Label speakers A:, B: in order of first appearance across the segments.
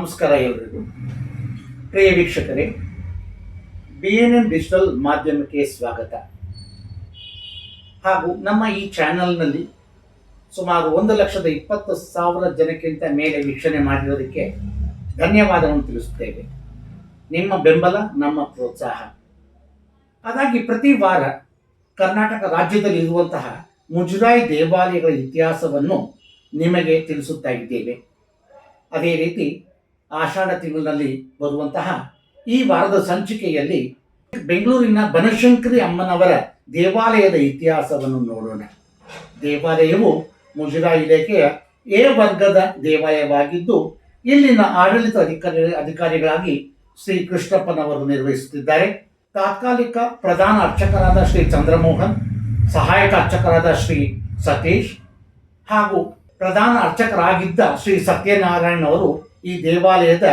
A: ನಮಸ್ಕಾರ ಎಲ್ರಿಗೂ. ಪ್ರಿಯ ವೀಕ್ಷಕರೇ ಬಿ ಎನ್ ಎನ್ ಡಿಜಿಟಲ್ ಮಾಧ್ಯಮಕ್ಕೆ ಸ್ವಾಗತ. ಹಾಗೂ ನಮ್ಮ ಈ ಚಾನೆಲ್ನಲ್ಲಿ ಸುಮಾರು ಒಂದು ಲಕ್ಷದ ಇಪ್ಪತ್ತು ಸಾವಿರ ಜನಕ್ಕಿಂತ ಮೇಲೆ ವೀಕ್ಷಣೆ ಮಾಡಿರೋದಕ್ಕೆ ಧನ್ಯವಾದವನ್ನು ತಿಳಿಸುತ್ತೇವೆ. ನಿಮ್ಮ ಬೆಂಬಲ, ನಮ್ಮ ಪ್ರೋತ್ಸಾಹ. ಹಾಗಾಗಿ ಪ್ರತಿ ವಾರ ಕರ್ನಾಟಕ ರಾಜ್ಯದಲ್ಲಿ ಇರುವಂತಹ ಮುಜರಾಯಿ ದೇವಾಲಯಗಳ ಇತಿಹಾಸವನ್ನು ನಿಮಗೆ ತಿಳಿಸುತ್ತಾ ಇದ್ದೇವೆ. ಅದೇ ರೀತಿ ಆಷಾಢ ತಿಂಗಳಲ್ಲಿ ಬರುವಂತಹ ಈ ವಾರದ ಸಂಚಿಕೆಯಲ್ಲಿ ಬೆಂಗಳೂರಿನ ಬನಶಂಕರಿ ಅಮ್ಮನವರ ದೇವಾಲಯದ ಇತಿಹಾಸವನ್ನು ನೋಡೋಣ. ದೇವಾಲಯವು ಮುಜರಾ ಇಲಾಖೆಯ ಎ ವರ್ಗದ ದೇವಾಲಯವಾಗಿದ್ದು, ಇಲ್ಲಿನ ಆಡಳಿತ ಅಧಿಕಾರಿ ಅಧಿಕಾರಿಗಳಾಗಿ ಶ್ರೀ ಕೃಷ್ಣಪ್ಪನವರು ನಿರ್ವಹಿಸುತ್ತಿದ್ದಾರೆ. ತಾತ್ಕಾಲಿಕ ಪ್ರಧಾನ ಅರ್ಚಕರಾದ ಶ್ರೀ ಚಂದ್ರಮೋಹನ್, ಸಹಾಯಕ ಅರ್ಚಕರಾದ ಶ್ರೀ ಸತೀಶ್ ಹಾಗೂ ಪ್ರಧಾನ ಅರ್ಚಕರಾಗಿದ್ದ ಶ್ರೀ ಸತ್ಯನಾರಾಯಣ ಅವರು ಈ ದೇವಾಲಯದ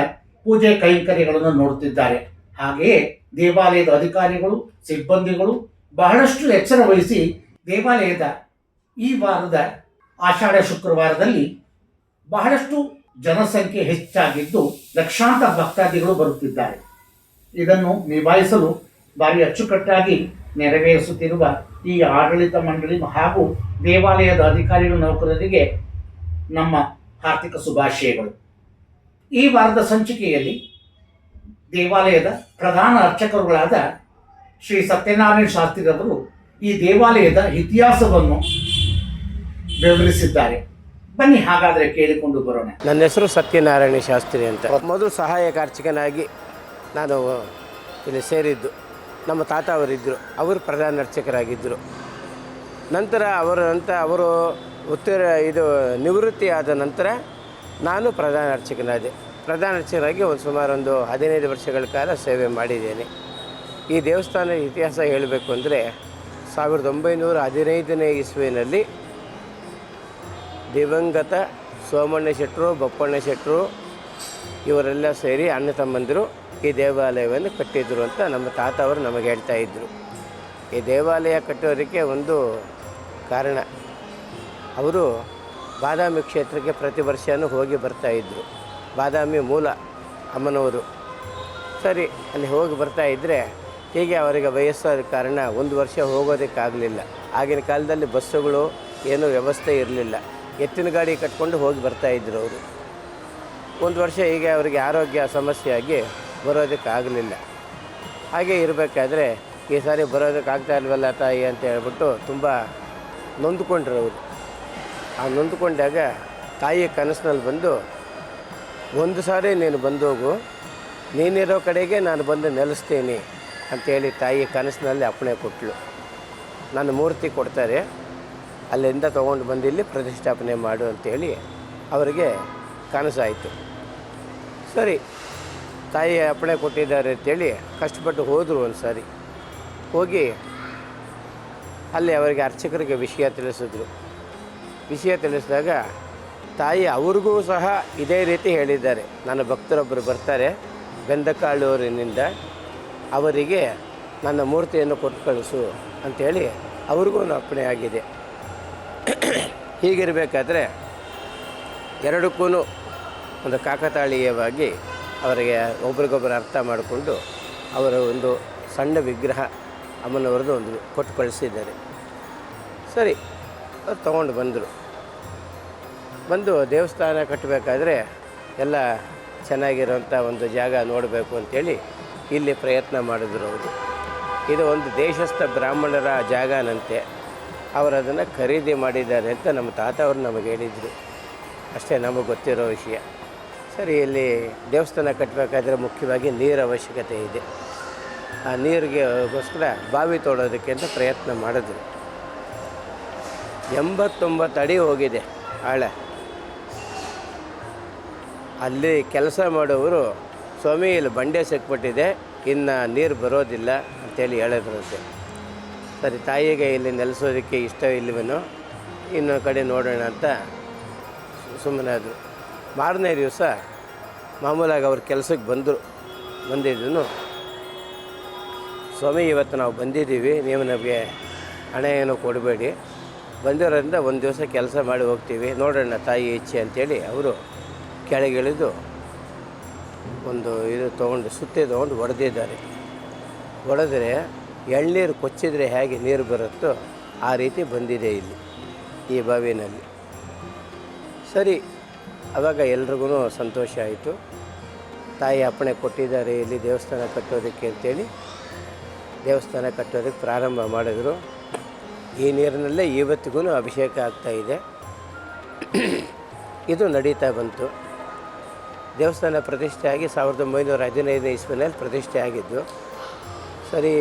A: ಪೂಜೆ ಕೈಂಕರ್ಯಗಳನ್ನು ನೋಡುತ್ತಿದ್ದಾರೆ. ಹಾಗೆಯೇ ದೇವಾಲಯದ ಅಧಿಕಾರಿಗಳು, ಸಿಬ್ಬಂದಿಗಳು ಬಹಳಷ್ಟು ಎಚ್ಚರ ವಹಿಸಿ ದೇವಾಲಯದ ಈ ವಾರದ ಆಷಾಢ ಶುಕ್ರವಾರದಲ್ಲಿ ಬಹಳಷ್ಟು ಜನಸಂಖ್ಯೆ ಹೆಚ್ಚಾಗಿದ್ದು ಲಕ್ಷಾಂತರ ಭಕ್ತಾದಿಗಳು ಬರುತ್ತಿದ್ದಾರೆ. ಇದನ್ನು ನಿಭಾಯಿಸಲು ಭಾರಿ ಅಚ್ಚುಕಟ್ಟಾಗಿ ನೆರವೇರಿಸುತ್ತಿರುವ ಈ ಆಡಳಿತ ಮಂಡಳಿ ಹಾಗೂ ದೇವಾಲಯದ ಅಧಿಕಾರಿಗಳು ನೌಕರರಿಗೆ ನಮ್ಮ ಆರ್ಥಿಕ ಶುಭಾಶಯಗಳು. ಈ ವಾರದ ಸಂಚಿಕೆಯಲ್ಲಿ ದೇವಾಲಯದ ಪ್ರಧಾನ ಅರ್ಚಕರುಗಳಾದ ಶ್ರೀ ಸತ್ಯನಾರಾಯಣ ಶಾಸ್ತ್ರಿರವರು ಈ ದೇವಾಲಯದ ಇತಿಹಾಸವನ್ನು ವಿವರಿಸಿದ್ದಾರೆ. ಬನ್ನಿ ಹಾಗಾದರೆ ಕೇಳಿಕೊಂಡು ಬರೋಣ.
B: ನನ್ನ ಹೆಸರು ಸತ್ಯನಾರಾಯಣ ಶಾಸ್ತ್ರಿ ಅಂತ. ಮೊದಲು ಸಹಾಯಕ ಅರ್ಚಕನಾಗಿ ನಾನು, ಇಲ್ಲಿ ಸೇರಿದ್ದು. ನಮ್ಮ ತಾತ ಅವರಿದ್ದರು. ಅವರು ಪ್ರಧಾನ ಅರ್ಚಕರಾಗಿದ್ದರು. ನಂತರ ಅವರ ಅವರು ಉತ್ತರ ಇದು ನಿವೃತ್ತಿ ಆದ ನಂತರ ನಾನು ಪ್ರಧಾನ ಅರ್ಚಕನಾದೆ. ಪ್ರಧಾನ ಅರ್ಚಕರಾಗಿ ಒಂದು ಸುಮಾರು ಒಂದು ಹದಿನೈದು ವರ್ಷಗಳ ಕಾಲ ಸೇವೆ ಮಾಡಿದ್ದೇನೆ. ಈ ದೇವಸ್ಥಾನದ ಇತಿಹಾಸ ಹೇಳಬೇಕು ಅಂದರೆ ಸಾವಿರದ ಒಂಬೈನೂರ ಹದಿನೈದನೇ ಇಸ್ವಿನಲ್ಲಿ ದಿವಂಗತ ಸೋಮಣ್ಣ ಶೆಟ್ಟರು ಬಪ್ಪಣ್ಣ ಶೆಟ್ಟರು ಇವರೆಲ್ಲ ಸೇರಿ ಅಣ್ಣ ತಮ್ಮಂದಿರು ಈ ದೇವಾಲಯವನ್ನು ಕಟ್ಟಿದ್ರು ಅಂತ ನಮ್ಮ ತಾತ ಅವರು ನಮಗೆ ಹೇಳ್ತಾ ಇದ್ದರು ಈ ದೇವಾಲಯ ಕಟ್ಟೋದಕ್ಕೆ ಒಂದು ಕಾರಣ. ಅವರು ಬಾದಾಮಿ ಕ್ಷೇತ್ರಕ್ಕೆ ಪ್ರತಿ ವರ್ಷವೂ ಹೋಗಿ ಬರ್ತಾಯಿದ್ರು ಬಾದಾಮಿ ಮೂಲ ಅಮ್ಮನವರು. ಸರಿ, ಅಲ್ಲಿ ಹೋಗಿ ಬರ್ತಾ ಇದ್ದರೆ ಹೀಗೆ ಅವರಿಗೆ ವಯಸ್ಸಾದ ಕಾರಣ ಒಂದು ವರ್ಷ ಹೋಗೋದಕ್ಕಾಗಲಿಲ್ಲ. ಆಗಿನ ಕಾಲದಲ್ಲಿ ಬಸ್ಸುಗಳು ಏನೂ ವ್ಯವಸ್ಥೆ ಇರಲಿಲ್ಲ. ಎತ್ತಿನ ಗಾಡಿ ಕಟ್ಕೊಂಡು ಹೋಗಿ ಬರ್ತಾಯಿದ್ರು ಅವರು. ಒಂದು ವರ್ಷ ಹೀಗೆ ಅವರಿಗೆ ಆರೋಗ್ಯ ಸಮಸ್ಯೆಯಾಗಿ ಬರೋದಕ್ಕಾಗಲಿಲ್ಲ. ಹಾಗೆ ಇರಬೇಕಾದ್ರೆ ಈ ಸಾರಿ ಬರೋದಕ್ಕಾಗ್ತಾ ಇಲ್ವಲ್ಲ ತಾಯಿ ಅಂತ ಹೇಳ್ಬಿಟ್ಟು ತುಂಬ ನೊಂದ್ಕೊಂಡ್ರು ಅವರು. ಆ ನೊಂದ್ಕೊಂಡಾಗ ತಾಯಿ ಕನಸಿನಲ್ಲಿ ಬಂದು, ಒಂದು ಸಾರಿ ನೀನು ಬಂದೋಗು. ನೀನಿರೋ ಕಡೆಗೆ ನಾನು ಬಂದು ನೆಲೆಸ್ತೀನಿ ಅಂತೇಳಿ ತಾಯಿ ಕನಸಿನಲ್ಲಿ ಅಪ್ಪಣೆ ಕೊಟ್ಟಳು ನನ್ನ ಮೂರ್ತಿ ಕೊಡ್ತಾರೆ. ಅಲ್ಲಿಂದ ತೊಗೊಂಡು ಬಂದು ಇಲ್ಲಿ ಪ್ರತಿಷ್ಠಾಪನೆ ಮಾಡು ಅಂತೇಳಿ ಅವರಿಗೆ ಕನಸಾಯಿತು. ಸರಿ ತಾಯಿ ಅಪ್ಪಣೆ ಕೊಟ್ಟಿದ್ದಾರೆ ಅಂತೇಳಿ ಕಷ್ಟಪಟ್ಟು ಹೋದರು ಒಂದು ಸಾರಿ. ಹೋಗಿ ಅಲ್ಲಿ ಅವರಿಗೆ ಅರ್ಚಕರಿಗೆ ವಿಷಯ ತಿಳಿಸಿದ್ರು. ವಿಷಯ ತಿಳಿಸಿದಾಗ ತಾಯಿ ಅವ್ರಿಗೂ ಸಹ ಇದೇ ರೀತಿ ಹೇಳಿದ್ದಾರೆ. ನನ್ನ ಭಕ್ತರೊಬ್ಬರು ಬರ್ತಾರೆ ಬೆಂದಕಾಳೂರಿನಿಂದ ಅವರಿಗೆ ನನ್ನ ಮೂರ್ತಿಯನ್ನು ಕೊಟ್ಟು ಕಳಿಸು ಅಂಥೇಳಿ ಅವ್ರಿಗೂ ಒಂದು ಅಪ್ಪಣೆ ಆಗಿದೆ. ಹೀಗಿರಬೇಕಾದ್ರೆ ಎರಡಕ್ಕೂ ಒಂದು ಕಾಕತಾಳೀಯವಾಗಿ ಅವರಿಗೆ ಒಬ್ರಿಗೊಬ್ಬರು ಅರ್ಥ ಮಾಡಿಕೊಂಡು ಅವರ ಒಂದು ಸಣ್ಣ ವಿಗ್ರಹ ಅಮ್ಮನವ್ರದ್ದು ಒಂದು ಕೊಟ್ಟು ಕಳಿಸಿದ್ದಾರೆ. ಸರಿ ಅವ್ರು ತೊಗೊಂಡು ಬಂದರು. ಬಂದು ದೇವಸ್ಥಾನ ಕಟ್ಟಬೇಕಾದ್ರೆ ಎಲ್ಲ ಚೆನ್ನಾಗಿರೋಂಥ ಒಂದು ಜಾಗ ನೋಡಬೇಕು ಅಂತೇಳಿ ಇಲ್ಲಿ ಪ್ರಯತ್ನ ಮಾಡಿದ್ರು ಅವರು. ಇದು ಒಂದು ದೇಶಸ್ಥ ಬ್ರಾಹ್ಮಣರ ಜಾಗನಂತೆ. ಅವರು ಅದನ್ನು ಖರೀದಿ ಮಾಡಿದ್ದಾರೆ ಅಂತ ನಮ್ಮ ತಾತ ಅವರು ನಮಗೆ ಹೇಳಿದರು. ಅಷ್ಟೇ ನಮಗೆ ಗೊತ್ತಿರೋ ವಿಷಯ. ಸರಿ, ಇಲ್ಲಿ ದೇವಸ್ಥಾನ ಕಟ್ಟಬೇಕಾದ್ರೆ ಮುಖ್ಯವಾಗಿ ನೀರು ಅವಶ್ಯಕತೆ ಇದೆ. ಆ ನೀರಿಗೆಗೋಸ್ಕರ ಬಾವಿ ತೋಡೋದಕ್ಕೆ ಅಂತ ಪ್ರಯತ್ನ ಮಾಡಿದ್ರು. ಎಂಬತ್ತೊಂಬತ್ತು ಅಡಿ ಹೋಗಿದೆ ಆಳ ಅಲ್ಲಿ ಕೆಲಸ ಮಾಡೋವರು ಸ್ವಾಮಿ, ಇಲ್ಲಿ ಬಂಡೆ ಸಿಕ್ಬಿಟ್ಟಿದೆ, ಇನ್ನು ನೀರು ಬರೋದಿಲ್ಲ ಅಂತೇಳಿ ಹೇಳಿದ್ರಂತೆ ಸರಿ, ತಾಯಿಗೆ ಇಲ್ಲಿ ನೆಲೆಸೋದಕ್ಕೆ ಇಷ್ಟ ಇಲ್ಲವೇನೋ ಇನ್ನೊಂದು ಕಡೆ ನೋಡೋಣ ಅಂತ ಸುಮ್ಮನೆ ಅದು. ಮಾರನೇ ದಿವಸ ಮಾಮೂಲಾಗಿ ಅವ್ರ ಕೆಲಸಕ್ಕೆ ಬಂದರು ಬಂದಿದ್ದನು ಸ್ವಾಮಿ, ಇವತ್ತು ನಾವು ಬಂದಿದ್ದೀವಿ, ನೀವು ನಮಗೆ ಹಣ ಏನೋ ಕೊಡಬೇಡಿ. ಬಂದಿರೋದ್ರಿಂದ ಒಂದು ದಿವಸ ಕೆಲಸ ಮಾಡಿ ಹೋಗ್ತೀವಿ. ನೋಡೋಣ ತಾಯಿ ಇಚ್ಛೆ ಅಂತೇಳಿ ಅವರು ಕೆಳಗಿಳಿದು ಒಂದು ಇದು ತೊಗೊಂಡು, ಸುತ್ತಿ ತೊಗೊಂಡು ಹೊಡೆದಿದ್ದಾರೆ ಹೊಡೆದ್ರೆ ಎಳ್ನೀರು ಕೊಚ್ಚಿದ್ರೆ ಹೇಗೆ ನೀರು ಬರುತ್ತೋ ಆ ರೀತಿ ಬಂದಿದೆ ಇಲ್ಲಿ, ಈ ಬಾವಿನಲ್ಲಿ. ಸರಿ, ಅವಾಗ ಎಲ್ರಿಗೂ ಸಂತೋಷ ಆಯಿತು. ತಾಯಿ ಅಪ್ಪಣೆ ಕೊಟ್ಟಿದ್ದಾರೆ, ಇಲ್ಲಿ ದೇವಸ್ಥಾನ ಕಟ್ಟೋದಕ್ಕೆ ಅಂತೇಳಿ ದೇವಸ್ಥಾನ ಕಟ್ಟೋದಕ್ಕೆ ಪ್ರಾರಂಭ ಮಾಡಿದ್ರು. ಈ ನೀರಿನಲ್ಲೇ ಇವತ್ತಿಗೂ ಅಭಿಷೇಕ ಆಗ್ತಾ ಇದೆ. ಇದು ನಡೀತಾ ಬಂತು. ದೇವಸ್ಥಾನ ಪ್ರತಿಷ್ಠೆ ಆಗಿ ಸಾವಿರದ ಒಂಬೈನೂರ ಹದಿನೈದನೇ ಇಸ್ವಿನಲ್ಲಿ ಪ್ರತಿಷ್ಠೆ ಆಗಿದ್ದು, ಸರಿ,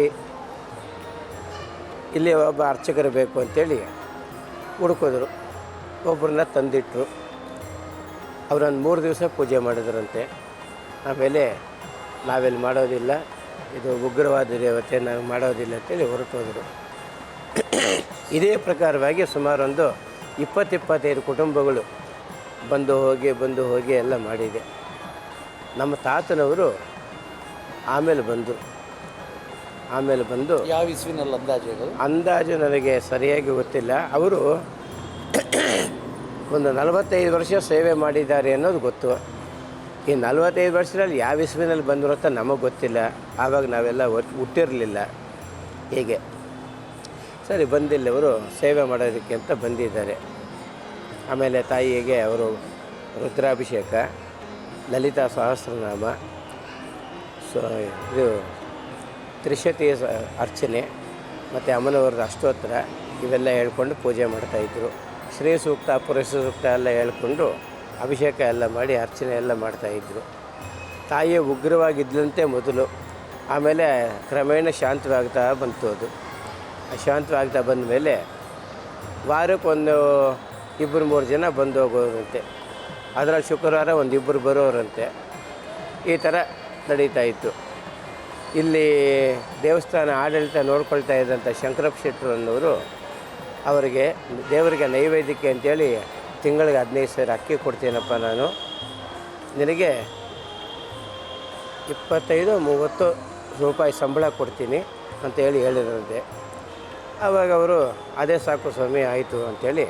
B: ಇಲ್ಲಿ ಒಬ್ಬ ಅರ್ಚಕರು ಬೇಕು ಅಂತೇಳಿ ಹುಡುಕೋದ್ರು. ಒಬ್ಬರನ್ನ ತಂದಿಟ್ಟರು ಅವರನ್ನು ಮೂರು ದಿವಸ ಪೂಜೆ ಮಾಡಿದ್ರಂತೆ. ಆಮೇಲೆ ನಾವೆಲ್ಲಿ ಮಾಡೋದಿಲ್ಲ. ಇದು ಉಗ್ರವಾದ ದೇವತೆ, ನಾವು ಮಾಡೋದಿಲ್ಲ ಅಂತೇಳಿ ಹೊರಟೋದ್ರು. ಇದೇ ಪ್ರಕಾರವಾಗಿ ಸುಮಾರೊಂದು ಇಪ್ಪತ್ತಿಪ್ಪತ್ತೈದು ಕುಟುಂಬಗಳು ಬಂದು ಹೋಗಿ ಬಂದು ಹೋಗಿ ಎಲ್ಲ ಮಾಡಿದೆ. ನಮ್ಮ ತಾತನವರು ಆಮೇಲೆ ಬಂದು ಆಮೇಲೆ ಬಂದು
C: ಯಾವ ಇಸ್ವಿನಲ್ಲಿ ಅಂದಾಜು
B: ಅಂದಾಜು ನನಗೆ ಸರಿಯಾಗಿ ಗೊತ್ತಿಲ್ಲ. ಅವರು ಒಂದು ನಲವತ್ತೈದು ವರ್ಷ ಸೇವೆ ಮಾಡಿದ್ದಾರೆ ಅನ್ನೋದು ಗೊತ್ತು. ಈ ನಲವತ್ತೈದು ವರ್ಷದಲ್ಲಿ ಯಾವ ಇಸ್ವಿನಲ್ಲಿ ಬಂದರು ಅಂತ ನಮಗೆ ಗೊತ್ತಿಲ್ಲ. ಆವಾಗ ನಾವೆಲ್ಲ ಹುಟ್ಟಿರಲಿಲ್ಲ. ಹೀಗೆ. ಸರಿ, ಬಂದಿಲ್ಲ ಅವರು ಸೇವೆ ಮಾಡೋದಕ್ಕೆ ಅಂತ ಬಂದಿದ್ದಾರೆ. ಆಮೇಲೆ ತಾಯಿಗೆ ಅವರು ರುದ್ರಾಭಿಷೇಕ, ಲಲಿತಾ ಸಹಸ್ರನಾಮ, ಸೊ ಇದು ತ್ರಿಶತಿ ಸ- ಅರ್ಚನೆ, ಮತ್ತು ಅಮನವರ ಅಷ್ಟೋತ್ತರ ಇವೆಲ್ಲ ಹೇಳ್ಕೊಂಡು ಪೂಜೆ ಮಾಡ್ತಾಯಿದ್ರು ಶ್ರೀ ಸೂಕ್ತ, ಪುರುಷ ಸೂಕ್ತ ಎಲ್ಲ ಹೇಳ್ಕೊಂಡು ಅಭಿಷೇಕ ಎಲ್ಲ ಮಾಡಿ, ಅರ್ಚನೆ ಎಲ್ಲ ಮಾಡ್ತಾಯಿದ್ರು ತಾಯಿ ಉಗ್ರವಾಗಿದ್ದಂತೆ ಮೊದಲು. ಆಮೇಲೆ ಕ್ರಮೇಣ ಶಾಂತವಾಗ್ತಾ ಬಂತು ಅದು ಶಾಂತವಾಗ್ತಾ ಬಂದ ಮೇಲೆ ವಾರಕ್ಕೊಂದು ಇಬ್ಬರು ಮೂರು ಜನ ಬಂದು ಹೋಗೋರಂತೆ. ಅದರಲ್ಲಿ ಶುಕ್ರವಾರ ಒಂದು ಇಬ್ಬರು ಬರೋರಂತೆ. ಈ ಥರ ನಡೀತಾ ಇತ್ತು. ಇಲ್ಲಿ ದೇವಸ್ಥಾನ ಆಡಳಿತ ನೋಡ್ಕೊಳ್ತಾ ಇದ್ದಂಥ ಶಂಕರಪ್ಪ ಶೆಟ್ಟರು ಅನ್ನೋರು ಅವರಿಗೆ, ದೇವರಿಗೆ ನೈವೇದ್ಯಕ್ಕೆ ಅಂತೇಳಿ ತಿಂಗಳಿಗೆ ಹದಿನೈದು ಸಾವಿರ ಅಕ್ಕಿ ಕೊಡ್ತೀನಪ್ಪ ನಾನು. ನಿನಗೆ ಇಪ್ಪತ್ತೈದು, ಮೂವತ್ತು ರೂಪಾಯಿ ಸಂಬಳ ಕೊಡ್ತೀನಿ ಅಂತೇಳಿ ಹೇಳಿರಂತೆ ಆವಾಗ ಅವರು, ಅದೇ ಸಾಕು ಸ್ವಾಮಿ, ಆಯಿತು ಅಂಥೇಳಿ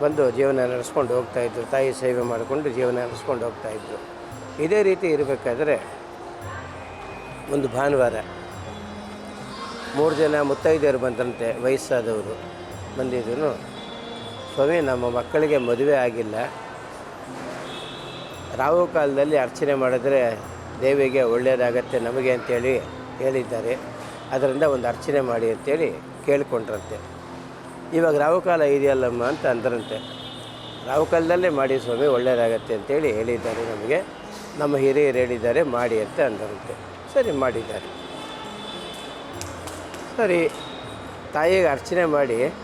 B: ಬಂದು ಜೀವನ ನಡೆಸ್ಕೊಂಡು ಹೋಗ್ತಾಯಿದ್ರು ತಾಯಿ ಸೇವೆ ಮಾಡಿಕೊಂಡು ಜೀವನ ನಡೆಸ್ಕೊಂಡು ಹೋಗ್ತಾಯಿದ್ರು ಇದೇ ರೀತಿ ಇರಬೇಕಾದ್ರೆ ಒಂದು ಭಾನುವಾರ ಮೂರು ಜನ ಮುತ್ತೈದೆಯರು ಬಂದಂತೆ ವಯಸ್ಸಾದವರು ಬಂದಿದ್ರು ಸ್ವಾಮಿ, ನಮ್ಮ ಮಕ್ಕಳಿಗೆ ಮದುವೆ ಆಗಿಲ್ಲ. ರಾಹು ಕಾಲದಲ್ಲಿ ಅರ್ಚನೆ ಮಾಡಿದ್ರೆ ದೇವಿಗೆ ಒಳ್ಳೆಯದಾಗತ್ತೆ ನಮಗೆ ಅಂತೇಳಿ ಹೇಳಿದ್ದಾರೆ. ಅದರಿಂದ ಒಂದು ಅರ್ಚನೆ ಮಾಡಿ ಅಂತೇಳಿ ಕೇಳಿಕೊಂಡ್ರಂತೆ. ಇವಾಗ ರಾಹುಕಾಲ ಇದೆಯಲ್ಲಮ್ಮ ಅಂತ ಅಂದ್ರಂತೆ. ರಾಹುಕಾಲದಲ್ಲೇ ಮಾಡಿ ಸ್ವಾಮಿ ಒಳ್ಳೆಯದಾಗತ್ತೆ ಅಂತೇಳಿ ಹೇಳಿದ್ದಾರೆ ನಮಗೆ. ನಮ್ಮ ಹಿರಿಯರು ಹೇಳಿದ್ದಾರೆ, ಮಾಡಿ ಅಂತ ಅಂದರಂತೆ. ಸರಿ, ಮಾಡಿದ್ದಾರೆ. ಸರಿ, ತಾಯಿಗೆ ಅರ್ಚನೆ ಮಾಡಿ,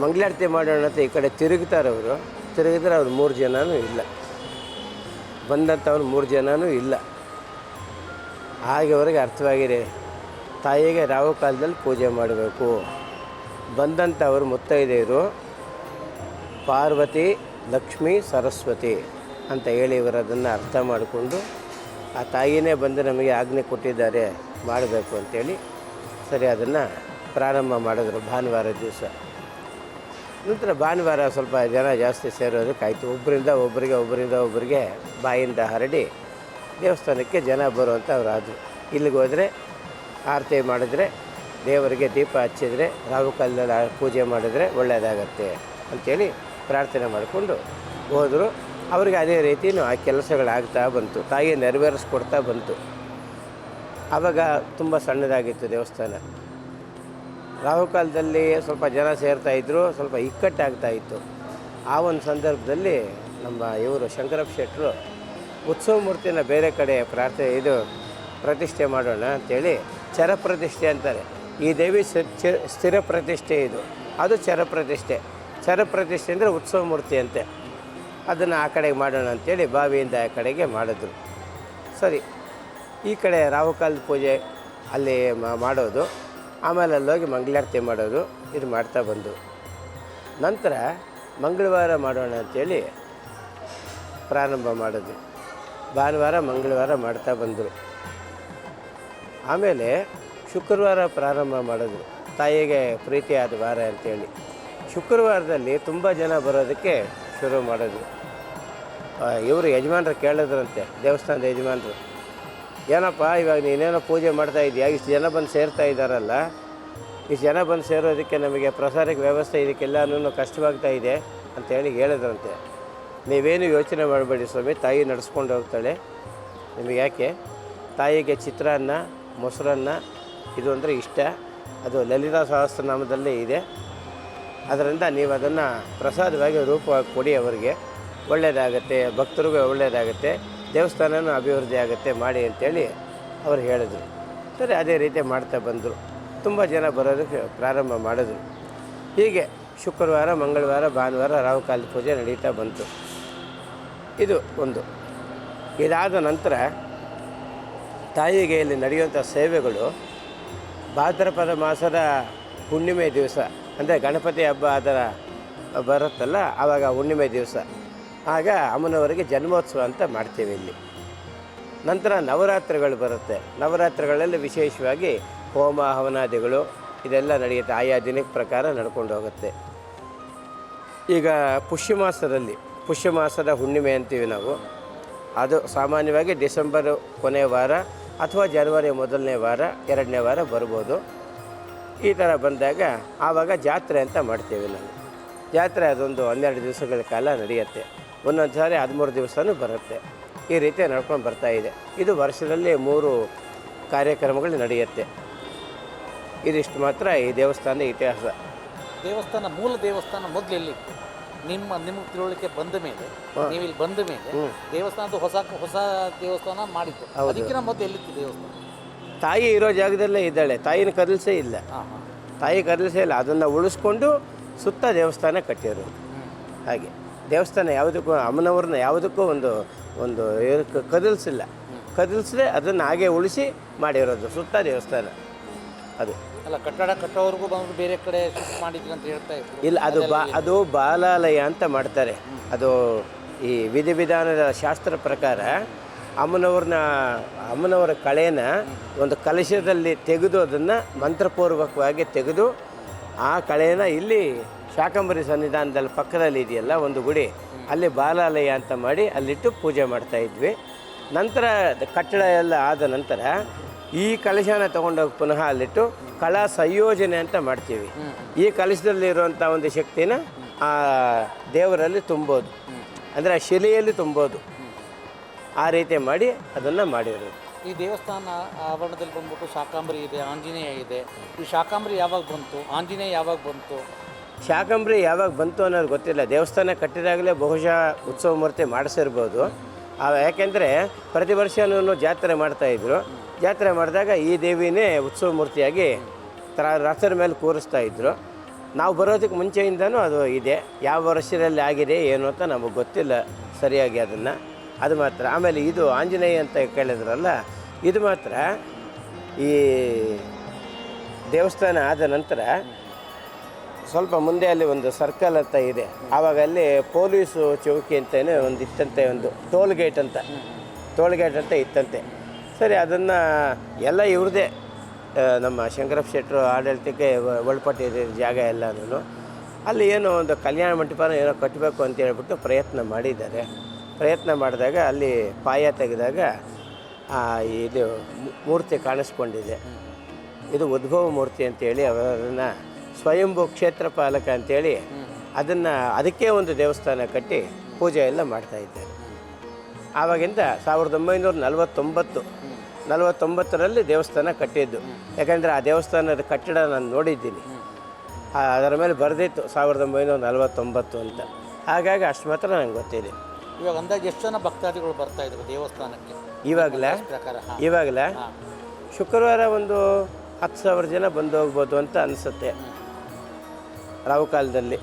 B: ಮಂಗಳಾರತಿ ಮಾಡೋಣ ಅಂತ ಈ ಕಡೆ ತಿರುಗ್ತಾರೆ ಅವರು. ತಿರುಗಿದ್ರೆ ಅವ್ರು ಮೂರು ಜನನೂ ಇಲ್ಲ. ಬಂದಂಥವ್ರು ಮೂರು ಜನನೂ ಇಲ್ಲ. ಹಾಗೆ ಅವ್ರಿಗೆ ಅರ್ಥವಾಗಿದೆ ತಾಯಿಗೆ ರಾವು ಕಾಲದಲ್ಲಿ ಪೂಜೆ ಮಾಡಬೇಕು. ಬಂದಂಥವ್ರು ಮುತ್ತೈದೆಯರು, ಪಾರ್ವತಿ, ಲಕ್ಷ್ಮಿ, ಸರಸ್ವತಿ ಅಂತ ಹೇಳಿ ಇವರು ಅದನ್ನು ಅರ್ಥ ಮಾಡಿಕೊಂಡು ಆ ತಾಯಿನೇ ಬಂದು ನಮಗೆ ಆಜ್ಞೆ ಕೊಟ್ಟಿದ್ದಾರೆ, ಮಾಡಬೇಕು ಅಂತೇಳಿ ಸರಿ ಅದನ್ನು ಪ್ರಾರಂಭ ಮಾಡಿದ್ರು ಭಾನುವಾರ ದಿವಸ. ನಂತರ ಭಾನುವಾರ ಸ್ವಲ್ಪ ಜನ ಜಾಸ್ತಿ ಸೇರೋದಕ್ಕಾಯ್ತು ಒಬ್ಬರಿಂದ ಒಬ್ಬರಿಗೆ ಒಬ್ಬರಿಂದ ಒಬ್ಬರಿಗೆ ಬಾಯಿಂದ ಹರಡಿ ದೇವಸ್ಥಾನಕ್ಕೆ ಜನ ಬರುವಂಥ ಅವರಾದರು ಇಲ್ಲಿಗೆ ಹೋದರೆ ಆರತಿ ಮಾಡಿದರೆ ದೇವರಿಗೆ ದೀಪ ಹಚ್ಚಿದರೆ ರಾಹು ಕಾಲದಲ್ಲಿ ಆ ಪೂಜೆ ಮಾಡಿದರೆ ಒಳ್ಳೆಯದಾಗತ್ತೆ ಅಂಥೇಳಿ ಪ್ರಾರ್ಥನೆ ಮಾಡಿಕೊಂಡು ಹೋದರು. ಅವ್ರಿಗೆ ಅದೇ ರೀತಿಯೂ ಆ ಕೆಲಸಗಳಾಗ್ತಾ ಬಂತು. ತಾಯಿ ನೆರವೇರಿಸ್ಕೊಡ್ತಾ ಬಂತು. ಆವಾಗ ತುಂಬ ಸಣ್ಣದಾಗಿತ್ತು ದೇವಸ್ಥಾನ. ರಾಹುಕಾಲದಲ್ಲಿ ಸ್ವಲ್ಪ ಜನ ಸೇರ್ತಾ ಇದ್ದರು ಸ್ವಲ್ಪ ಇಕ್ಕಟ್ಟಾಗ್ತಾ ಇತ್ತು. ಆ ಒಂದು ಸಂದರ್ಭದಲ್ಲಿ ನಮ್ಮ ಇವರು ಶಂಕರಪ್ಪ ಶೆಟ್ಟರು ಉತ್ಸವ ಮೂರ್ತಿನ ಬೇರೆ ಕಡೆ ಪ್ರಾರ್ಥನೆ ಇದು ಪ್ರತಿಷ್ಠೆ ಮಾಡೋಣ ಅಂಥೇಳಿ ಚರ ಪ್ರತಿಷ್ಠೆ ಅಂತಾರೆ. ಈ ದೇವಿ ಸ್ಥಿರ ಪ್ರತಿಷ್ಠೆ ಇದು. ಅದು ಚರ ಪ್ರತಿಷ್ಠೆ ಅಂದರೆ ಉತ್ಸವ ಮೂರ್ತಿ ಅಂತೆ. ಅದನ್ನು ಆ ಕಡೆಗೆ ಮಾಡೋಣ ಅಂತೇಳಿ ಬಾವಿಯಿಂದ ಆ ಕಡೆಗೆ ಮಾಡಿದ್ರು. ಸರಿ, ಈ ಕಡೆ ರಾಹುಕಾಲದ ಪೂಜೆ ಅಲ್ಲಿ ಮಾಡೋದು. ಆಮೇಲೆ ಅಲ್ಲೋಗಿ ಮಂಗಳಾರತಿ ಮಾಡೋದು. ಇದು ಮಾಡ್ತಾ ಬಂದು. ನಂತರ ಮಂಗಳವಾರ ಮಾಡೋಣ ಅಂಥೇಳಿ ಪ್ರಾರಂಭ ಮಾಡೋದು ಭಾನುವಾರ, ಮಂಗಳವಾರ ಮಾಡ್ತಾ ಬಂದರು. ಆಮೇಲೆ ಶುಕ್ರವಾರ ಪ್ರಾರಂಭ ಮಾಡಿದ್ರು ತಾಯಿಗೆ ಪ್ರೀತಿಯಾದ ವಾರ ಅಂತೇಳಿ. ಶುಕ್ರವಾರದಲ್ಲಿ ತುಂಬ ಜನ ಬರೋದಕ್ಕೆ ಶುರು ಮಾಡಿದ್ರು ಇವರು ಯಜಮಾನ್ರು ಕೇಳಿದ್ರಂತೆ, ದೇವಸ್ಥಾನದ ಯಜಮಾನ್ರು, ಏನಪ್ಪ, ಇವಾಗ ನೀನೇನೋ ಪೂಜೆ ಮಾಡ್ತಾ ಇದೆಯಾ? ಇಷ್ಟು ಜನ ಬಂದು ಸೇರ್ತಾ ಇದ್ದಾರಲ್ಲ. ಇಷ್ಟು ಜನ ಬಂದು ಸೇರೋದಕ್ಕೆ ನಮಗೆ ಪ್ರಸಾರಕ್ಕೆ ವ್ಯವಸ್ಥೆ ಇದಕ್ಕೆಲ್ಲನೂ ಕಷ್ಟವಾಗ್ತಾ ಇದೆ ಅಂತೇಳಿ ಹೇಳಿದ್ರಂತೆ. ನೀವೇನು ಯೋಚನೆ ಮಾಡಬೇಡಿ ಸ್ವಾಮಿ, ತಾಯಿ ನಡೆಸ್ಕೊಂಡು ಹೋಗ್ತಾಳೆ. ನಿಮಗೆ ಯಾಕೆ? ತಾಯಿಗೆ ಚಿತ್ರಾನ್ನ ಮೊಸರನ್ನ, ಇದು ಅಂದರೆ ಇಷ್ಟ. ಅದು ಲಲಿತಾ ಸಹಸ್ರನಾಮದಲ್ಲೇ ಇದೆ. ಅದರಿಂದ ನೀವು ಅದನ್ನು ಪ್ರಸಾದವಾಗಿ ರೂಪವಾಗಿ ಕೊಡಿ ಅವರಿಗೆ. ಒಳ್ಳೆಯದಾಗತ್ತೆ ಭಕ್ತರಿಗೂ ಒಳ್ಳೆಯದಾಗತ್ತೆ ದೇವಸ್ಥಾನವೂ ಅಭಿವೃದ್ಧಿ ಆಗುತ್ತೆ, ಮಾಡಿ ಅಂತೇಳಿ ಅವ್ರು ಹೇಳಿದರು. ಸರಿ, ಅದೇ ರೀತಿ ಮಾಡ್ತಾ ಬಂದರು. ತುಂಬ ಜನ ಬರೋದಕ್ಕೆ ಪ್ರಾರಂಭ ಮಾಡಿದ್ರು. ಹೀಗೆ ಶುಕ್ರವಾರ, ಮಂಗಳವಾರ, ಭಾನುವಾರ, ರಾಹುಕಾಲ ಪೂಜೆ ನಡೀತಾ ಬಂತು. ಇದು ಒಂದು. ಇದಾದ ನಂತರ ತಾಯಿಗೆ ಇಲ್ಲಿ ನಡೆಯುವಂಥ ಸೇವೆಗಳು ಭಾದ್ರಪದ ಮಾಸದ ಹುಣ್ಣಿಮೆ ದಿವಸ, ಅಂದರೆ ಗಣಪತಿ ಹಬ್ಬ ಅದರ ಬರುತ್ತಲ್ಲ, ಆವಾಗ ಹುಣ್ಣಿಮೆ ದಿವಸ. ಆಗ ಅಮ್ಮನವರಿಗೆ ಜನ್ಮೋತ್ಸವ ಅಂತ ಮಾಡ್ತೀವಿ ಇಲ್ಲಿ. ನಂತರ ನವರಾತ್ರಿಗಳು ಬರುತ್ತೆ. ನವರಾತ್ರಿಗಳಲ್ಲಿ ವಿಶೇಷವಾಗಿ ಹೋಮ, ಹವನಾದಿಗಳು, ಇದೆಲ್ಲ ನಡೆಯುತ್ತೆ. ಆಯಾ ದಿನಕ್ಕೆ ಪ್ರಕಾರ ನಡ್ಕೊಂಡು ಹೋಗುತ್ತೆ. ಈಗ ಪುಷ್ಯ ಮಾಸದಲ್ಲಿ ಪುಷ್ಯ ಮಾಸದ ಹುಣ್ಣಿಮೆ ಅಂತೀವಿ ನಾವು. ಅದು ಸಾಮಾನ್ಯವಾಗಿ ಡಿಸೆಂಬರ್ ಕೊನೆಯ ವಾರ ಅಥವಾ ಜನವರಿ ಮೊದಲನೇ ವಾರ, ಎರಡನೇ ವಾರ ಬರ್ಬೋದು. ಈ ಥರ ಬಂದಾಗ ಆವಾಗ ಜಾತ್ರೆ ಅಂತ ಮಾಡ್ತೀವಿ ನಾವು. ಜಾತ್ರೆ ಅದೊಂದು ಹನ್ನೆರಡು ದಿವಸಗಳ ಕಾಲ ನಡೆಯುತ್ತೆ. ಒಂದೊಂದು ಸಾರಿ ಹದಿಮೂರು ದಿವಸವೂ ಬರುತ್ತೆ. ಈ ರೀತಿ ನಡ್ಕೊಂಡು ಬರ್ತಾ ಇದೆ. ಇದು ವರ್ಷದಲ್ಲಿ ಮೂರು ಕಾರ್ಯಕ್ರಮಗಳು ನಡೆಯುತ್ತೆ. ಇದಿಷ್ಟು ಮಾತ್ರ ಈ ದೇವಸ್ಥಾನದ ಇತಿಹಾಸ.
C: ದೇವಸ್ಥಾನ, ಮೂಲ ದೇವಸ್ಥಾನ ಮೊದಲು ಎಲ್ಲಿತ್ತು ನಿಮ್ಮ ನಿಮಗೆ ತಿಳುವಳಿಕೆ ಬಂದ ಮೇಲೆ ನೀವು ಇಲ್ಲಿ ಬಂದ ಮೇಲೆ ದೇವಸ್ಥಾನದ ಹೊಸ ಹೊಸ ದೇವಸ್ಥಾನ ಮಾಡಿದ್ದು. ಅದಕ್ಕಿಂತ ಮೊದಲು ಎಲ್ಲಿತ್ತು ದೇವಸ್ಥಾನ?
B: ತಾಯಿ ಇರೋ ಜಾಗದಲ್ಲೇ ಇದ್ದಾಳೆ. ತಾಯಿನ ಕದಲ್ಸೇ ಇಲ್ಲ. ತಾಯಿ ಕದಲ್ಸೇ ಇಲ್ಲ. ಅದನ್ನು ಉಳಿಸ್ಕೊಂಡು ಸುತ್ತ ದೇವಸ್ಥಾನ ಕಟ್ಟಿರೋದು. ಹಾಗೆ. ದೇವಸ್ಥಾನ ಯಾವುದಕ್ಕೂ ಅಮ್ಮನವ್ರನ್ನ ಯಾವುದಕ್ಕೂ ಒಂದು ಒಂದು ಕದಲ್ಸಿಲ್ಲ ಕದಲ್ಸದೆ ಅದನ್ನು ಹಾಗೆ ಉಳಿಸಿ ಮಾಡಿರೋದು ಸುತ್ತ ದೇವಸ್ಥಾನ. ಅದು.
C: ಅಲ್ಲ ಕಟ್ಟಡ ಕಟ್ಟೋವರೆಗೂ ಬಂದು ಬೇರೆ ಕಡೆ ಶಿಫ್ಟ್ ಮಾಡಿದ್ವಿ ಅಂತ ಹೇಳ್ತಾ ಇದ್ರು.
B: ಇಲ್ಲ ಅದು ಬಾ ಅದು ಬಾಲಾಲಯ ಅಂತ ಮಾಡ್ತಾರೆ. ಅದು ಈ ವಿಧಿ ವಿಧಾನದ ಶಾಸ್ತ್ರ ಪ್ರಕಾರ ಅಮ್ಮನವ್ರನ್ನ ಅಮ್ಮನವರ ಕಳೆನ ಒಂದು ಕಲಶದಲ್ಲಿ ತೆಗೆದು ಅದನ್ನು ಮಂತ್ರಪೂರ್ವಕವಾಗಿ ತೆಗೆದು ಆ ಕಳೆನ ಇಲ್ಲಿ ಶಾಕಂಬರಿ ಸನ್ನಿಧಾನದಲ್ಲಿ ಪಕ್ಕದಲ್ಲಿ ಇದೆಯಲ್ಲ ಒಂದು ಗುಡಿ ಅಲ್ಲಿ ಬಾಲಾಲಯ ಅಂತ ಮಾಡಿ ಅಲ್ಲಿಟ್ಟು ಪೂಜೆ ಮಾಡ್ತಾ ಇದ್ವಿ. ನಂತರ ಕಟ್ಟಡ ಎಲ್ಲ ಆದ ನಂತರ ಈ ಕಲಶನ ತಗೊಂಡೋಗಿ ಪುನಃ ಅಲ್ಲಿಟ್ಟು ಕಳಾ ಸಂಯೋಜನೆ ಅಂತ ಮಾಡ್ತೀವಿ. ಈ ಕಲಶದಲ್ಲಿರುವಂಥ ಒಂದು ಶಕ್ತಿನ ಆ ದೇವರಲ್ಲಿ ತುಂಬೋದು. ಅಂದರೆ ಆ ಶಿಲೆಯಲ್ಲಿ ತುಂಬೋದು. ಆ ರೀತಿ ಮಾಡಿ ಅದನ್ನು ಮಾಡಿರೋದು.
C: ಈ ದೇವಸ್ಥಾನ ಆವರಣದಲ್ಲಿ ಬಂದ್ಬಿಟ್ಟು ಶಾಕಾಂಬರಿ ಇದೆ ಆಂಜನೇಯ ಇದೆ. ಈ ಶಾಕಾಂಬರಿ ಯಾವಾಗ ಬಂತು? ಆಂಜನೇಯ ಯಾವಾಗ ಬಂತು?
B: ಶಾಕಾಂಬರಿ ಯಾವಾಗ ಬಂತು ಅನ್ನೋದು ಗೊತ್ತಿಲ್ಲ. ದೇವಸ್ಥಾನ ಕಟ್ಟಿದಾಗಲೇ ಬಹುಶಃ ಉತ್ಸವ ಮೂರ್ತಿ ಮಾಡಿಸಿರ್ಬೋದು. ಯಾಕೆಂದರೆ ಪ್ರತಿ ವರ್ಷನೂ ಜಾತ್ರೆ ಮಾಡ್ತಾಯಿದ್ರು ಜಾತ್ರೆ ಮಾಡಿದಾಗ ಈ ದೇವಿನೇ ಉತ್ಸವ ಮೂರ್ತಿಯಾಗಿ ತರ ರಥದ ಮೇಲೆ ಕೂರಿಸ್ತಾ ಇದ್ದರು ನಾವು ಬರೋದಕ್ಕೆ ಮುಂಚೆಯಿಂದನೂ ಅದು ಇದೆ. ಯಾವ ವರ್ಷದಲ್ಲಿ ಆಗಿದೆ, ಏನು ಅಂತ ನಮಗೆ ಗೊತ್ತಿಲ್ಲ ಸರಿಯಾಗಿ ಅದನ್ನು. ಅದು ಮಾತ್ರ. ಆಮೇಲೆ ಇದು ಆಂಜನೇಯ ಅಂತ ಕೇಳಿದ್ರಲ್ಲ, ಇದು ಮಾತ್ರ ಈ ದೇವಸ್ಥಾನ ಆದ ನಂತರ ಸ್ವಲ್ಪ ಮುಂದೆ ಅಲ್ಲಿ ಒಂದು ಸರ್ಕಲ್ ಅಂತ ಇದೆ. ಆವಾಗ ಅಲ್ಲಿ ಪೊಲೀಸು ಚೌಕಿ ಅಂತಲೇ ಒಂದು ಇತ್ತಂತೆ, ಒಂದು ಟೋಲ್ ಗೇಟ್ ಅಂತ. ಟೋಲ್ ಗೇಟ್ ಅಂತ ಇತ್ತಂತೆ. ಸರಿ, ಅದನ್ನು ಎಲ್ಲ ಇವ್ರದ್ದೇ ನಮ್ಮ ಶಂಕರಪ್ಪ ಶೆಟ್ಟರು, ಆಡಳಿತಕ್ಕೆ ಒಳಪಟ್ಟಿದೆ ಜಾಗ ಎಲ್ಲನೂ ಅಲ್ಲಿ ಏನೋ ಒಂದು ಕಲ್ಯಾಣ ಮಂಟಪನ ಏನೋ ಕಟ್ಟಬೇಕು ಅಂತ ಹೇಳ್ಬಿಟ್ಟು ಪ್ರಯತ್ನ ಮಾಡಿದ್ದಾರೆ. ಪ್ರಯತ್ನ ಮಾಡಿದಾಗ ಅಲ್ಲಿ ಪಾಯ ತೆಗೆದಾಗ ಇದು ಮೂರ್ತಿ ಕಾಣಿಸ್ಕೊಂಡಿದೆ. ಇದು ಉದ್ಭವ ಮೂರ್ತಿ ಅಂತೇಳಿ ಅವರನ್ನು ಸ್ವಯಂಭೂ ಕ್ಷೇತ್ರ ಪಾಲಕ ಅಂತೇಳಿ ಅದನ್ನು ಅದಕ್ಕೆ ಒಂದು ದೇವಸ್ಥಾನ ಕಟ್ಟಿ ಪೂಜೆ ಎಲ್ಲ ಮಾಡ್ತಾ ಇದ್ದಾರೆ. ಆವಾಗಿಂದ ಸಾವಿರದ ಒಂಬೈನೂರ ನಲವತ್ತೊಂಬತ್ತು ನಲವತ್ತೊಂಬತ್ತರಲ್ಲಿ ದೇವಸ್ಥಾನ ಕಟ್ಟಿದ್ದು. ಯಾಕಂದರೆ ಆ ದೇವಸ್ಥಾನದ ಕಟ್ಟಡ ನಾನು ನೋಡಿದ್ದೀನಿ. ಅದರ ಮೇಲೆ ಬರೆದಿತ್ತು ಸಾವಿರದ ಒಂಬೈನೂರ ನಲವತ್ತೊಂಬತ್ತು ಅಂತ. ಹಾಗಾಗಿ ಅಷ್ಟು ಮಾತ್ರ ನಂಗೆ ಗೊತ್ತಿದೆ.
C: ಇವಾಗ ಅಂದಾಜು ಎಷ್ಟು ಜನ ಭಕ್ತಾದಿಗಳು ಬರ್ತಾ ಇದ್ರು ದೇವಸ್ಥಾನಕ್ಕೆ?
B: ಇವಾಗಲೇ?
C: ಪ್ರಕಾರ
B: ಇವಾಗಲೇ? ಶುಕ್ರವಾರ ಒಂದು ಹತ್ತು ಸಾವಿರ ಜನ ಬಂದು ಹೋಗ್ಬೋದು ಅಂತ ಅನಿಸುತ್ತೆ. ರಾವು ಕಾಲದಲ್ಲಿ.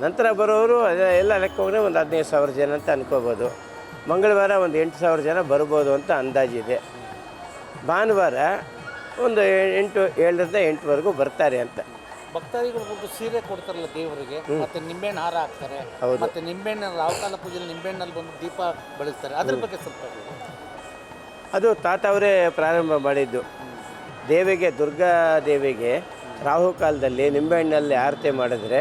B: ನಂತರ ಬರೋರು ಅದೇ ಎಲ್ಲ ಲೆಕ್ಕ ಹೋಗಿ ಒಂದು ಹದಿನೈದು ಸಾವಿರ ಜನ ಅಂತ ಅನ್ಕೋಬೋದು. ಮಂಗಳವಾರ ಒಂದು ಎಂಟು ಸಾವಿರ ಜನ ಬರ್ಬೋದು ಅಂತ ಅಂದಾಜಿದೆ. ಭಾನುವಾರ ಒಂದು ಎಂಟು ಏಳರಿಂದ ಎಂಟುವರೆಗೂ ಬರ್ತಾರೆ ಅಂತ.
C: ಭಕ್ತಾದಿಗಳು ಬಂದು ಸೀರೆ ಕೊಡ್ತಾರಲ್ಲ ದೇವರಿಗೆ ಮತ್ತೆ ನಿಂಬೆಹಣ್ಣು ಹಾರ ಹಾಕ್ತಾರೆ ಮತ್ತೆ ನಿಂಬೆಹಣ್ಣಲ್ಲಿ ರಾಹುಕಾಲ ಪೂಜೆಯಲ್ಲಿ ನಿಂಬೆಹಣ್ಣಲ್ಲಿ ಬಂದು ದೀಪ ಬೆಳೆಸ್ತಾರೆ. ಅದ್ರ ಬಗ್ಗೆ ಸ್ವಲ್ಪ ಹೇಳಿ.
B: ಅದು ತಾತ ಅವರೇ ಪ್ರಾರಂಭ ಮಾಡಿದ್ದು. ದೇವಿಗೆ ದುರ್ಗಾ ದೇವಿಗೆ ರಾಹು ಕಾಲದಲ್ಲಿ ನಿಂಬೆಹಣ್ಣಲ್ಲಿ ಆರತಿ ಮಾಡಿದ್ರೆ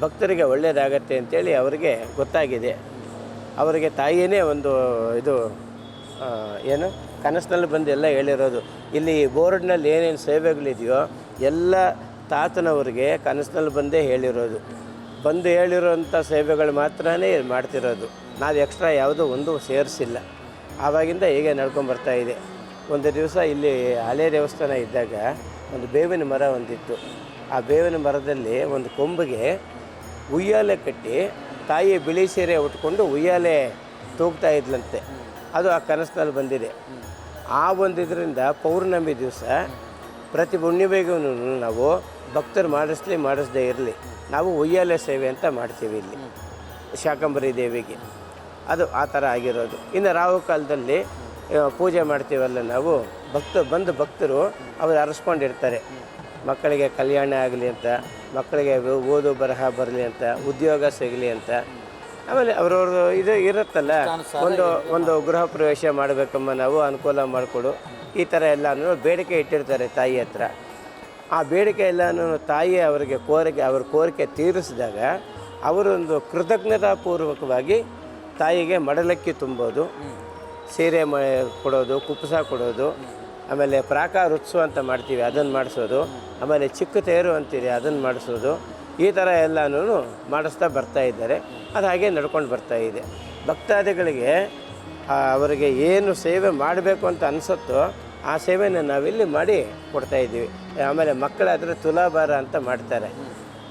B: ಭಕ್ತರಿಗೆ ಒಳ್ಳೆಯದಾಗತ್ತೆ ಅಂತೇಳಿ ಅವರಿಗೆ ಗೊತ್ತಾಗಿದೆ. ಅವರಿಗೆ ತಾಯಿಯೇ ಒಂದು ಇದು ಆ, ಏನು? ಕನಸಿನಲ್ಲಿ ಬಂದು ಎಲ್ಲ ಹೇಳಿರೋದು. ಇಲ್ಲಿ ಬೋರ್ಡ್ನಲ್ಲಿ ಏನೇನು ಸೇವೆಗಳಿದೆಯೋ ಎಲ್ಲ ತಾತನವರಿಗೆ ಕನಸಿನಲ್ಲಿ ಬಂದೇ ಹೇಳಿರೋದು. ಬಂದು ಹೇಳಿರೋಂಥ ಸೇವೆಗಳು ಮಾತ್ರನೇ ಮಾಡ್ತಿರೋದು. ನಾವು ಎಕ್ಸ್ಟ್ರಾ ಯಾವುದೂ ಒಂದು ಸೇರಿಸಿಲ್ಲ. ಆವಾಗಿಂದ ಹೀಗೆ ನಡ್ಕೊಂಬರ್ತಾ ಇದೆ. ಒಂದು ದಿವಸ ಇಲ್ಲಿ ಹಳೆ ದೇವಸ್ಥಾನ ಇದ್ದಾಗ ಒಂದು ಬೇವಿನ ಮರ ಒಂದಿತ್ತು. ಆ ಬೇವಿನ ಮರದಲ್ಲಿ ಒಂದು ಕೊಂಬಿಗೆ ಉಯ್ಯಾಲೆ ಕಟ್ಟಿ ತಾಯಿ ಬಿಳಿ ಸೀರೆ ಉಟ್ಕೊಂಡು ಉಯ್ಯಾಲೆ ತೂಗ್ತಾ ಇದ್ಲಂತೆ. ಅದು ಆ ಕನಸಿನಲ್ಲಿ ಬಂದಿದೆ. ಆ ಒಂದು ಇದರಿಂದ ಪೌರ್ಣಮಿ ದಿವಸ ಪ್ರತಿ ಹುಣ್ಣಿಮೆಗೂ ನಾವು ಭಕ್ತರು ಮಾಡಿಸ್ಲಿ, ಮಾಡಿಸ್ದೇ ಇರಲಿ. ನಾವು ಉಯ್ಯಾಲೆ ಸೇವೆ ಅಂತ ಮಾಡ್ತೀವಿ ಇಲ್ಲಿ, ಶಾಕಂಬರಿ ದೇವಿಗೆ. ಅದು ಆ ಥರ ಆಗಿರೋದು. ಇನ್ನು ರಾಹು ಕಾಲದಲ್ಲಿ ಪೂಜೆ ಮಾಡ್ತೀವಲ್ಲ ನಾವು, ಭಕ್ತ, ಬಂದು ಭಕ್ತರು ಅವ್ರು ಅರಸ್ಕೊಂಡಿರ್ತಾರೆ. ಮಕ್ಕಳಿಗೆ ಕಲ್ಯಾಣ ಆಗಲಿ ಅಂತ, ಮಕ್ಕಳಿಗೆ ಓದು ಬರಹ ಬರಲಿ ಅಂತ, ಉದ್ಯೋಗ ಸಿಗಲಿ ಅಂತ. ಆಮೇಲೆ ಅವ್ರವ್ರದ್ದು ಇದು ಇರುತ್ತಲ್ಲ ಒಂದು ಒಂದು ಗೃಹ ಪ್ರವೇಶ ಮಾಡಬೇಕಮ್ಮ ನಾವು ಅನುಕೂಲ ಮಾಡಿಕೊಡು. ಈ ಥರ ಎಲ್ಲಾನು ಬೇಡಿಕೆ ಇಟ್ಟಿರ್ತಾರೆ ತಾಯಿ ಹತ್ರ. ಆ ಬೇಡಿಕೆ ಎಲ್ಲನೂ ತಾಯಿ ಅವರಿಗೆ ಕೋರಿಕೆ ಅವ್ರ ಕೋರಿಕೆ ತೀರಿಸಿದಾಗ ಅವರೊಂದು ಕೃತಜ್ಞತಾಪೂರ್ವಕವಾಗಿ ತಾಯಿಗೆ ಮಡಲಕ್ಕಿ ತುಂಬೋದು ಸೀರೆ ಮ ಕೊಡೋದು ಕುಪ್ಪಸ ಕೊಡೋದು ಆಮೇಲೆ ಪ್ರಾಕಾರ ಉತ್ಸವ ಅಂತ ಮಾಡ್ತೀವಿ ಅದನ್ನು ಮಾಡಿಸೋದು ಆಮೇಲೆ ಚಿಕ್ಕ ತೇರು ಅಂತೀರಿ ಅದನ್ನು ಮಾಡಿಸೋದು ಈ ಥರ ಎಲ್ಲನೂ ಮಾಡಿಸ್ತಾ ಬರ್ತಾ ಇದ್ದಾರೆ. ಅದು ಹಾಗೆ ನಡ್ಕೊಂಡು ಬರ್ತಾ ಇದೆ. ಭಕ್ತಾದಿಗಳಿಗೆ ಅವರಿಗೆ ಏನು ಸೇವೆ ಮಾಡಬೇಕು ಅಂತ ಅನಿಸುತ್ತೋ ಆ ಸೇವೆನ ನಾವಿಲ್ಲಿ ಮಾಡಿ ಕೊಡ್ತಾಯಿದ್ದೀವಿ ಆಮೇಲೆ ಮಕ್ಕಳಾದರೆ ತುಲಾಭಾರ ಅಂತ ಮಾಡ್ತಾರೆ.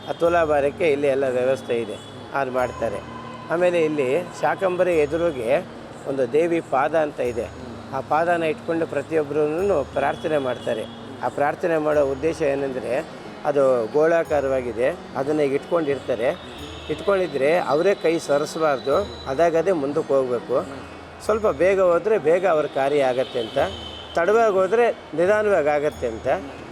B: ಆ ತುಲಾಭಾರಕ್ಕೆ ಇಲ್ಲಿ ಎಲ್ಲ ವ್ಯವಸ್ಥೆ ಇದೆ. ಅದು ಮಾಡ್ತಾರೆ. ಆಮೇಲೆ ಇಲ್ಲಿ ಶಾಕಂಬರಿ ಎದುರಿಗೆ ಒಂದು ದೇವಿ ಪಾದ ಅಂತ ಇದೆ. ಆ ಪಾದನ ಇಟ್ಕೊಂಡು ಪ್ರತಿಯೊಬ್ಬರೂ ಪ್ರಾರ್ಥನೆ ಮಾಡ್ತಾರೆ. ಆ ಪ್ರಾರ್ಥನೆ ಮಾಡೋ ಉದ್ದೇಶ ಏನಂದರೆ ಅದು ಗೋಳಾಕಾರವಾಗಿದೆ. ಅದನ್ನು ಈಗ ಇಟ್ಕೊಂಡಿರ್ತಾರೆ. ಇಟ್ಕೊಂಡಿದ್ರೆ ಅವರೇ ಕೈ ಸರಿಸಬಾರ್ದು. ಅದಾಗದೇ ಮುಂದಕ್ಕೆ ಹೋಗಬೇಕು. ಸ್ವಲ್ಪ ಬೇಗ ಹೋದರೆ ಬೇಗ ಅವ್ರ ಕಾರ್ಯ ಆಗತ್ತೆ ಅಂತ. ತಡವಾಗಿ ಹೋದರೆ ನಿಧಾನವಾಗಿ ಆಗತ್ತೆ ಅಂತ.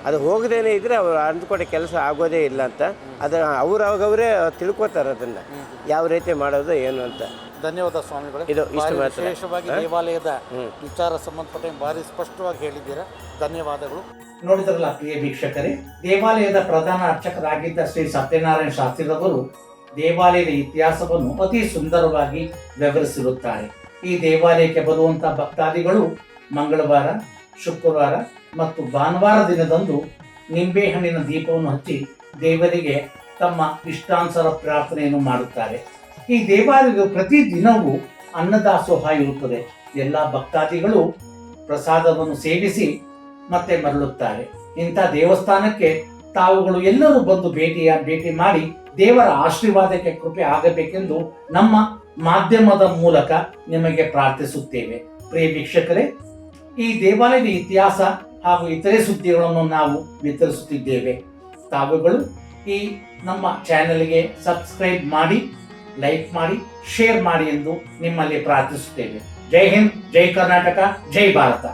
B: ಅದು ಹೋಗದೇನೆ ಇದ್ದರೆ ಅವ್ರು ಅಂದ್ಕೊಂಡ ಕೆಲಸ ಆಗೋದೇ ಇಲ್ಲ ಅಂತ. ಅದು ಅವ್ರವಾಗವರೇ ತಿಳ್ಕೊತಾರೆ ಅದನ್ನು. ಯಾವ ರೀತಿ ಮಾಡೋದು ಏನು ಅಂತ.
C: ಧನ್ಯವಾದ ಸ್ವಾಮಿಗಳು.
B: ಇದು
C: ವಿಶೇಷವಾಗಿ ದೇವಾಲಯದ ವಿಚಾರ ಸಂಬಂಧಪಟ್ಟ ಭಾರಿ ಸ್ಪಷ್ಟವಾಗಿ ಹೇಳಿದ್ದೀರಾ. ಧನ್ಯವಾದಗಳು.
A: ನೋಡಿದ್ರಲ್ಲ ಪ್ರಿಯ ವೀಕ್ಷಕರೇ? ದೇವಾಲಯದ ಪ್ರಧಾನ ಅರ್ಚಕರಾಗಿದ್ದ ಶ್ರೀ ಸತ್ಯನಾರಾಯಣ ಶಾಸ್ತ್ರಿರವರು ದೇವಾಲಯದ ಇತಿಹಾಸವನ್ನು ಅತಿ ಸುಂದರವಾಗಿ ವಿವರಿಸಿರುತ್ತಾರೆ. ಈ ದೇವಾಲಯಕ್ಕೆ ಬರುವಂತಹ ಭಕ್ತಾದಿಗಳು ಮಂಗಳವಾರ, ಶುಕ್ರವಾರ ಮತ್ತು ಭಾನುವಾರ ದಿನದಂದು ನಿಂಬೆಹಣ್ಣಿನ ದೀಪವನ್ನು ಹಚ್ಚಿ ದೇವರಿಗೆ ತಮ್ಮ ಇಷ್ಟಾನುಸಾರ ಪ್ರಾರ್ಥನೆಯನ್ನು ಮಾಡುತ್ತಾರೆ. ಈ ದೇವಾಲಯದ ಪ್ರತಿ ದಿನವೂ ಅನ್ನದಾಸೋಹ ಇರುತ್ತದೆ. ಎಲ್ಲ ಭಕ್ತಾದಿಗಳು ಪ್ರಸಾದವನ್ನು ಸೇವಿಸಿ ಮತ್ತೆ ಮರಳುತ್ತಾರೆ. ಇಂಥ ದೇವಸ್ಥಾನಕ್ಕೆ ತಾವುಗಳು ಎಲ್ಲರೂ ಬಂದು ಭೇಟಿಯ, ಭೇಟಿ ಮಾಡಿ ದೇವರ ಆಶೀರ್ವಾದಕ್ಕೆ ಕೃಪೆ ಆಗಬೇಕೆಂದು ನಮ್ಮ ಮಾಧ್ಯಮದ ಮೂಲಕ ನಿಮಗೆ ಪ್ರಾರ್ಥಿಸುತ್ತೇವೆ. ಪ್ರಿಯ ವೀಕ್ಷಕರೇ, ಈ ದೇವಾಲಯದ ಇತಿಹಾಸ ಹಾಗೂ ಇತರೆ ಸುದ್ದಿಗಳನ್ನು ನಾವು ವಿತರಿಸುತ್ತಿದ್ದೇವೆ. ತಾವುಗಳು ಈ ನಮ್ಮ ಚಾನೆಲ್ಗೆ ಸಬ್ಸ್ಕ್ರೈಬ್ ಮಾಡಿ, ಲೈಕ್ ಮಾಡಿ, ಶೇರ್ ಮಾಡಿ ಎಂದು ನಿಮ್ಮಲ್ಲಿ ಪ್ರಾರ್ಥಿಸುತ್ತೇವೆ. ಜೈ ಹಿಂದ್, ಜೈ ಕರ್ನಾಟಕ, ಜೈ ಭಾರತ.